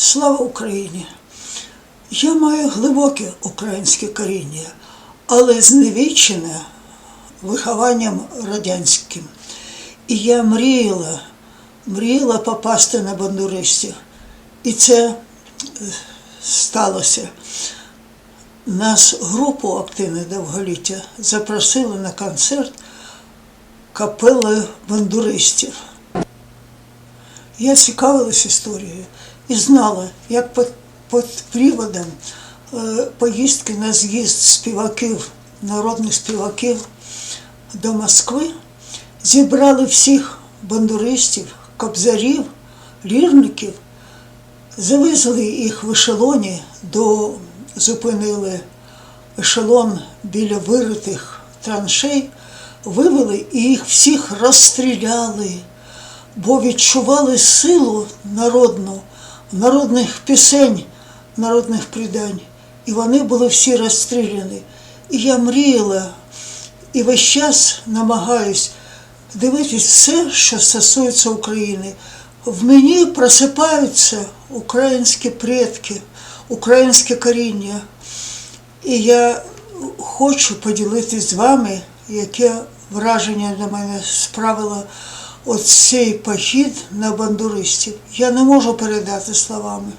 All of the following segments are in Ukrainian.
Слава Україні! Я маю глибоке українське коріння, але зневічене вихованням радянським. І я мріяла, мріяла попасти на бандуристів. І це е, сталося. Нас групу активне довголіття запросили на концерт капели бандуристів. Я цікавилась історією і знала, як під, приводом е, поїздки на з'їзд співаків, народних співаків до Москви зібрали всіх бандуристів, кобзарів, лірників, завезли їх в ешелоні, до, зупинили ешелон біля виритих траншей, вивели і їх всіх розстріляли бо відчували силу народну, народних пісень, народних придань. І вони були всі розстріляні. І я мріяла і весь час намагаюсь дивитись все, що стосується України. В мені просипаються українські предки, українське коріння. І я хочу поділитись з вами, яке враження на мене справило оцей похід на бандуристів. Я не можу передати словами.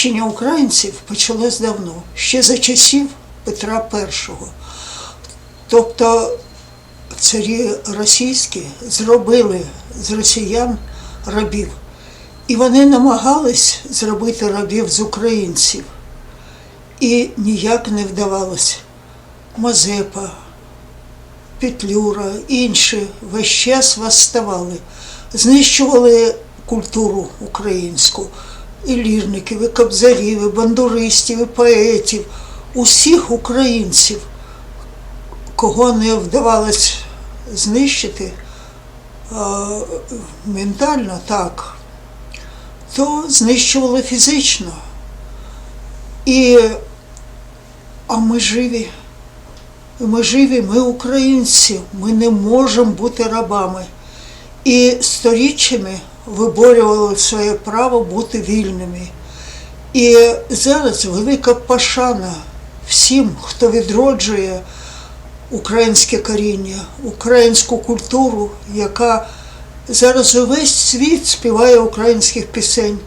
Знищення українців почалось давно, ще за часів Петра І. Тобто царі російські зробили з росіян рабів. І вони намагались зробити рабів з українців. І ніяк не вдавалося. Мазепа, Петлюра, інші весь час восставали, знищували культуру українську, і лірників, і кобзарів, і бандуристів, і поетів, усіх українців, кого не вдавалось знищити ментально так, то знищували фізично. І, а ми живі. Ми живі, ми українці, ми не можемо бути рабами. І сторіччями виборювали своє право бути вільними. І зараз велика пошана всім, хто відроджує українське коріння, українську культуру, яка зараз увесь світ співає українських пісень.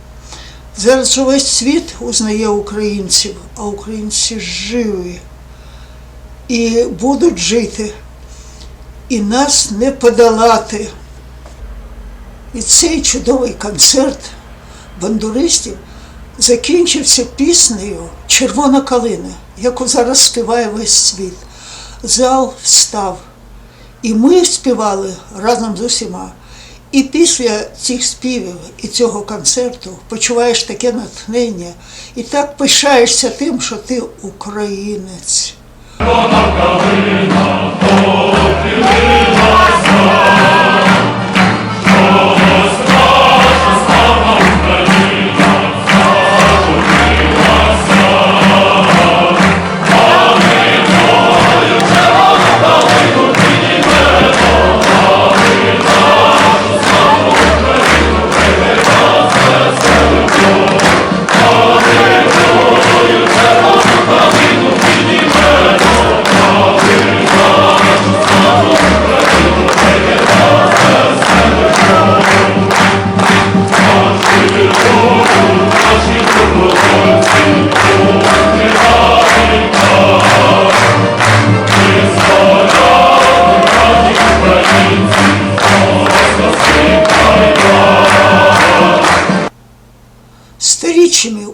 Зараз увесь світ узнає українців, а українці живі і будуть жити, і нас не подолати. І цей чудовий концерт бандуристів закінчився піснею Червона калина, яку зараз співає весь світ. Зал встав. І ми співали разом з усіма. І після цих співів і цього концерту почуваєш таке натхнення і так пишаєшся тим, що ти українець.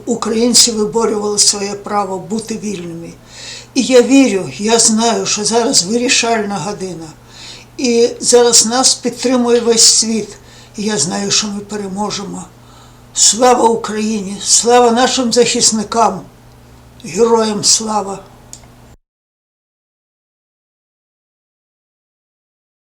Українці виборювали своє право бути вільними. І я вірю, я знаю, що зараз вирішальна година. І зараз нас підтримує весь світ. І я знаю, що ми переможемо. Слава Україні! Слава нашим захисникам! Героям слава!